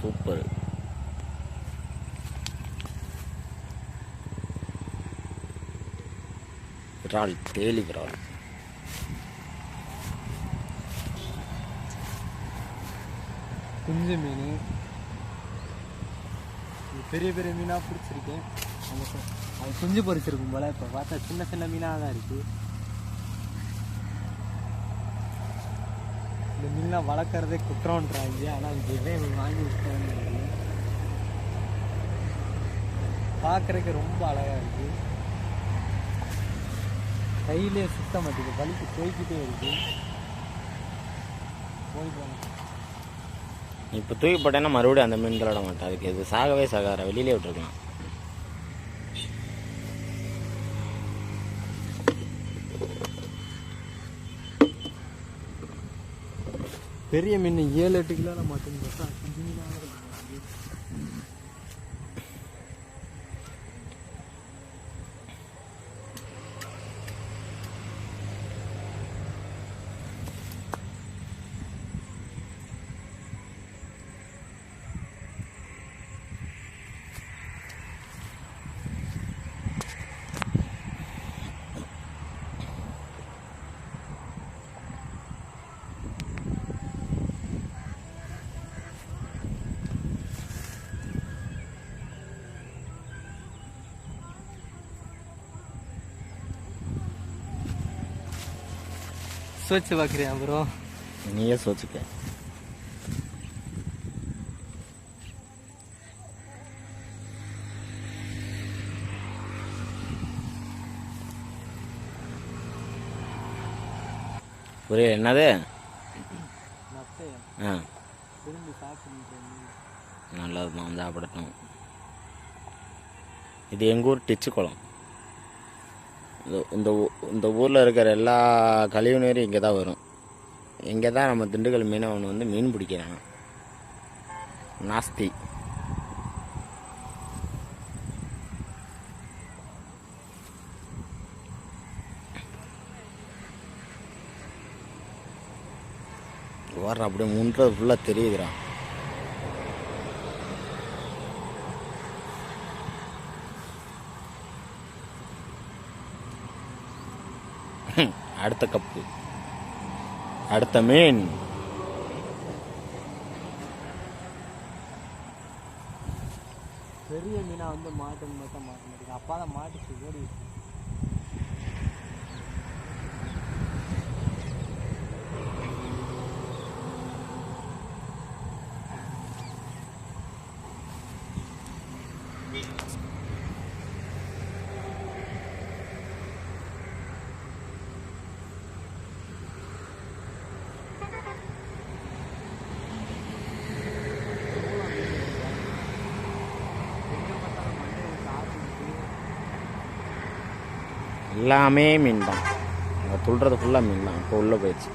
Super. விரால் தேலி விரால். குஞ்சு மீன். பெரிய பெரிய மீனாக பிடிச்சிருக்கேன் அது குஞ்சு பொரிச்சிருக்கும் போல. இப்போ பார்த்தா சின்ன சின்ன மீனாக தான் இருக்குது இந்த மீன்லாம் வளர்க்குறதே குற்றம்ன்றாங்க. ஆனால் இங்கே இவன் வாங்கி விட்டான்னு பார்க்குறதுக்கு ரொம்ப அழகாக இருக்குது கையிலே சுத்த மாட்டேங்குது. வலிக்கு போய்கிட்டே இருக்கு. போய் இப்போ தூக்கி போட்டேன்னா மறுபடியும் அந்த மீன் விளாட மாட்டேன் அதுக்கு இது சாகவே சாகார வெளியிலே விட்டுருக்கலாம். பெரிய மீன் ஏழு எட்டு கிலோல மாட்டேன்னு பார்த்தா அஞ்சு மீனாக இருக்கு. சோச்சு பார்க்குறியா ப்ரோ நீயே சோச்சுக்க. புரியல என்னது? ஆ. திரும்பி சாப்பிட்டு நல்லது தான் சாப்பிடட்டும். இது எங்கள் ஊர் டிச்சு குளம். இந்த- இந்த ஊ- இந்த ஊரில் இருக்கிற எல்லா கழிவு நீரும் இங்கே தான் வரும். இங்கே தான் நம்ம திண்டுக்கல் மீனவன் வந்து மீன் பிடிக்கிறான். நாஸ்தி. வர்ற அப்படியே முன்றது ஃபுல்லாக தெரியுதுடா. அடுத்த கப்பு. அடுத்த மீன். பெரிய மீனாக வந்து மாட்டுன்னு மட்டும் மாட்ட மாட்டேங்குது. அப்பா தான் மாட்டுச்சு ஓடி எல்லாமே மீன் தான் அங்கே துள்ளுறது ஃபுல்லாக மீன் தான் இப்போ உள்ளே போயிடுச்சு.